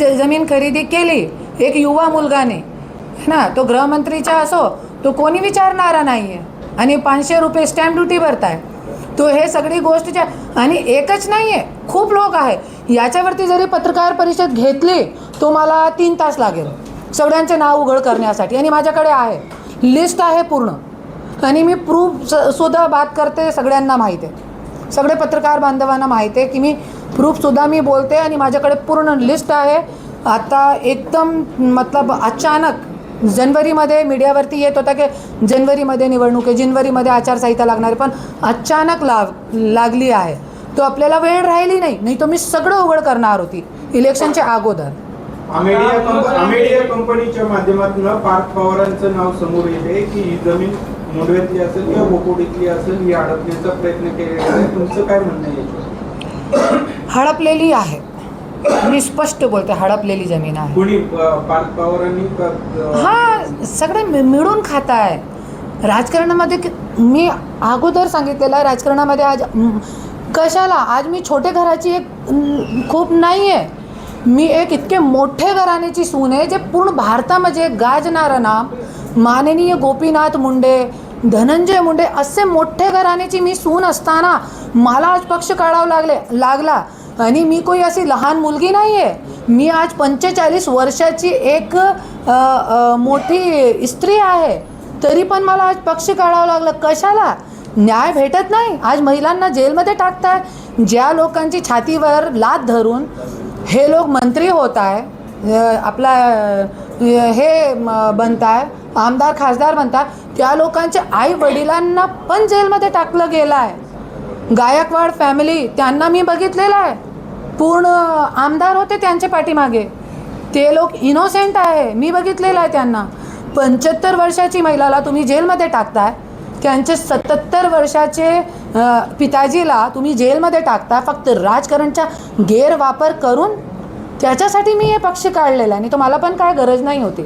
जमीन खरेदी केली एक युवा मुलगाने. ना तो गृहमंत्रीचा असो तो कोणी विचारणारा नाही आहे आणि पाचशे रुपये स्टॅम्प ड्युटी भरताय. तो हे सगळी गोष्टीच्या आणि एकच नाही आहे खूप लोक आहे. याच्यावरती जरी पत्रकार परिषद घेतली तो मला तीन तास लागेल. सगळ्यांचे नाव उघड करण्यासाठी. आणि माझ्याकडे आहे. लिस्ट आहे पूर्ण. आणि मी प्रूफ स- सुद्धा बात करते सगळ्यांना माहीत आहे. सगळे पत्रकार बांधवांना माहिती आहे की मी प्रूफसुद्धा मी बोलते आणि माझ्याकडे पूर्ण लिस्ट आहे. आता एकदम मतलब अचानक जनवरीमध्ये मीडियावरती येत होता की जनवरीमध्ये निवडणूक आहे जनवरीमध्ये आचारसंहिता लागणार आहे पण अचानक लाग लागली आहे. तो आपल्याला वेळ राहिली नाही नाही तो मी सगळं उघड करणार होती इलेक्शनच्या अगोदर. कंपनीच्या माध्यमातून पार्थ पवारांचं नाव समोर येते की ही जमीन असेल किंवा बोकोडीतली असेल ही प्रयत्न केलेला आहे. तुमचं काय म्हणणं आहे? हडपलेली आहे. मी स्पष्ट बोलते हडपलेली जमीन आहे. कोणी हा सगळे मिळून खात आहे राजकारणामध्ये मी अगोदर सांगितलेलं आहे राजकारणामध्ये आज कशाला? आज मी छोटे घराची एक खूप नाही आहे मी एक इतके मोठे घराण्याची सून आहे जे पूर्ण भारतामध्ये गाजणारं नाम. माननीय गोपीनाथ मुंडे धनंजय मुंडे असे मोठे घराण्याची मी सून असताना मला आज पक्ष काढावं लागले लागला. आणि मी कोई अशी लहान मुलगी नाही आहे मी आज पंचेचाळीस वर्षाची एक आ, आ, मोठी स्त्री आहे. तरी पण मला आज पक्ष काढावं लागलं. कशाला? न्याय भेटत नाही. आज महिलांना जेलमध्ये टाकताय. ज्या लोकांची छातीवर लात धरून हे लोक मंत्री होत आहे आपला हे म, बनताय आमदार खासदार बनताय त्या लोकांच्या आई वडिलांना पण जेलमध्ये टाकलं गेलं आहे गायकवाड फॅमिली त्यांना मी बघितलेलं आहे. पूर्ण आमदार होते त्यांच्या पाठीमागे. ते लोक इनोसेंट आहे मी बघितलेलं आहे त्यांना. पंच्याहत्तर वर्षाची महिलाला तुम्ही जेलमध्ये टाकताय. त्यांचे सत्तर वर्षाचे पिताजीला तुम्ही जेलमध्ये टाकता फक्त राजकारणचा गैरवापर करून त्याच्यासाठी मी हे पक्ष काढलेला आहे आणि तो मला पण काय गरज नाही होती.